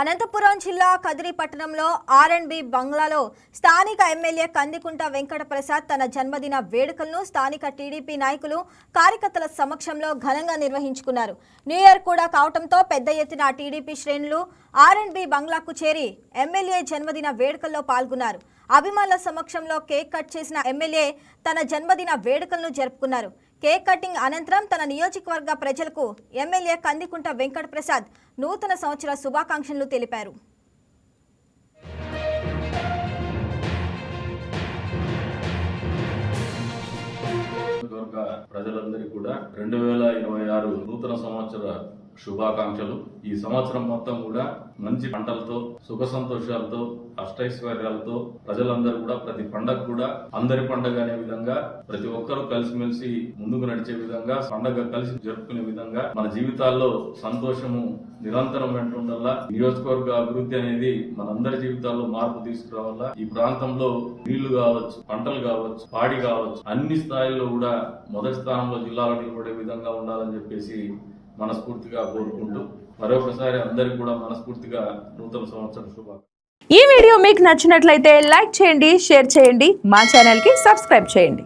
అనంతపురం జిల్లా కదిరి పట్టణంలో ఆర్ బంగ్లాలో స్థానిక ఎమ్మెల్యే కందికుంట వెంకట ప్రసాద్ తన జన్మదిన వేడుకలను స్థానిక టీడీపీ నాయకులు కార్యకర్తల సమక్షంలో ఘనంగా నిర్వహించుకున్నారు. న్యూ ఇయర్ కూడా కావడంతో పెద్ద ఎత్తున టీడీపీ శ్రేణులు ఆర్ బంగ్లాకు చేరి ఎమ్మెల్యే జన్మదిన వేడుకల్లో పాల్గొన్నారు. అభిమానుల సమక్షంలో కేక్ కట్ చేసిన ఎమ్మెల్యే తన జన్మదిన వేడుకలను జరుపుకున్నారు. కేక్ కటింగ్ అనంతరం తన నియోజకవర్గ ప్రజలకు ఎమ్మెల్యే కందికుంట వెంకట ప్రసాద్ నూతన సంవత్సర శుభాకాంక్షలు తెలిపారు. ప్రజలందరికీ కూడా రెండు వేల ఇరవై ఆరు నూతన సంవత్సర శుభాకాంక్షలు. ఈ సంవత్సరం మొత్తం కూడా మంచి పంటలతో సుఖ సంతోషాలతో అష్టైశ్వర్యాలతో ప్రజలందరూ కూడా ప్రతి పండగ కూడా అందరి పండగ అనే విధంగా ప్రతి ఒక్కరూ కలిసిమెలిసి ముందుకు నడిచే విధంగా పండగ కలిసి జరుపుకునే విధంగా మన జీవితాల్లో సంతోషము నిరంతరం వెంటుండల్లా నియోజకవర్గ అభివృద్ధి అనేది మనందరి జీవితాల్లో మార్పు తీసుకురావాలా ఈ ప్రాంతంలో నీళ్ళు కావచ్చు పంటలు కావచ్చు పాడి కావచ్చు అన్ని స్థాయిల్లో కూడా మొదటి స్థానంలో జిల్లాలో నిలబడే విధంగా ఉండాలని చెప్పేసి మనస్ఫూర్తిగా కోరుకుంటూ మరొకసారి అందరికి కూడా మనస్ఫూర్తిగా నూతన సంవత్సరం శుభాకాంక్షలు. ఈ వీడియో మీకు నచ్చినట్లయితే లైక్ చేయండి షేర్ చేయండి మా ఛానల్కి సబ్స్క్రైబ్ చేయండి.